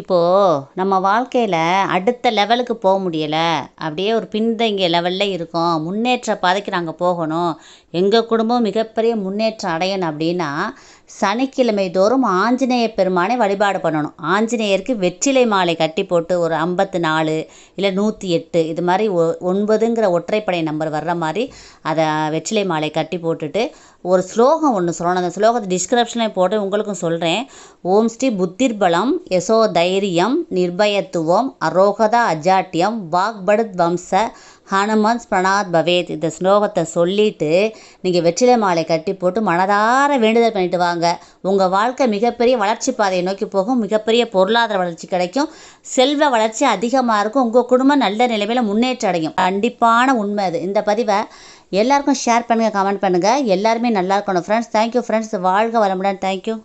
இப்போது நம்ம வாழ்க்கையில் அடுத்த லெவலுக்கு போக முடியலை. அப்படியே ஒரு பின்தங்கிய லெவலில் இருக்கோம். முன்னேற்ற பாதைக்கு நாங்கள் போகணும். எங்கள் குடும்பம் மிகப்பெரிய முன்னேற்றம் அடையணும் அப்படின்னா சனிக்கிழமை தோறும் ஆஞ்சநேய பெருமானை வழிபாடு பண்ணணும். ஆஞ்சநேயருக்கு வெற்றிலை மாலை கட்டி போட்டு ஒரு ஐம்பத்து நாலு இல்லை நூற்றி எட்டு இது மாதிரி ஒ ஒன்பதுங்கிற ஒற்றைப்படை நம்பர் வர்ற மாதிரி அதை வெற்றிலை மாலை கட்டி போட்டுட்டு ஒரு ஸ்லோகம் ஒன்று சொல்லணும். அந்த ஸ்லோகத்தை டிஸ்கிரிப்ஷனில் போட்டு உங்களுக்கும் சொல்கிறேன் ஓம் ஸ்ரீ புத்திர்பலம் யசோ தைரியம் நிர்பயத்துவம் அரோகதா அஜாட்டியம் வாக்படுத் வம்ச ஹனுமன் பிரணாத் பவேத். இந்த ஸ்லோகத்தை சொல்லிட்டு நீங்கள் வெற்றிலை மாலை கட்டி போட்டு மனதார வேண்டுதல் பண்ணிட்டு வாங்க. உங்கள் வாழ்க்கை மிகப்பெரிய வளர்ச்சி பாதையை நோக்கி போகும். மிகப்பெரிய பொருளாதார வளர்ச்சி கிடைக்கும். செல்வ வளர்ச்சி அதிகமாக இருக்கும். உங்கள் குடும்பம் நல்ல நிலைமையில் முன்னேற்றம் அடையும். கண்டிப்பான உண்மை அது. இந்த பதிவை எல்லாருக்கும் ஷேர் பண்ணுங்கள் கமெண்ட் பண்ணுங்கள் எல்லாருமே நல்லா இருக்கணும் ஃப்ரெண்ட்ஸ் தேங்க்யூ ஃப்ரெண்ட்ஸ் வாழ்க வளமுடன். தேங்க்யூ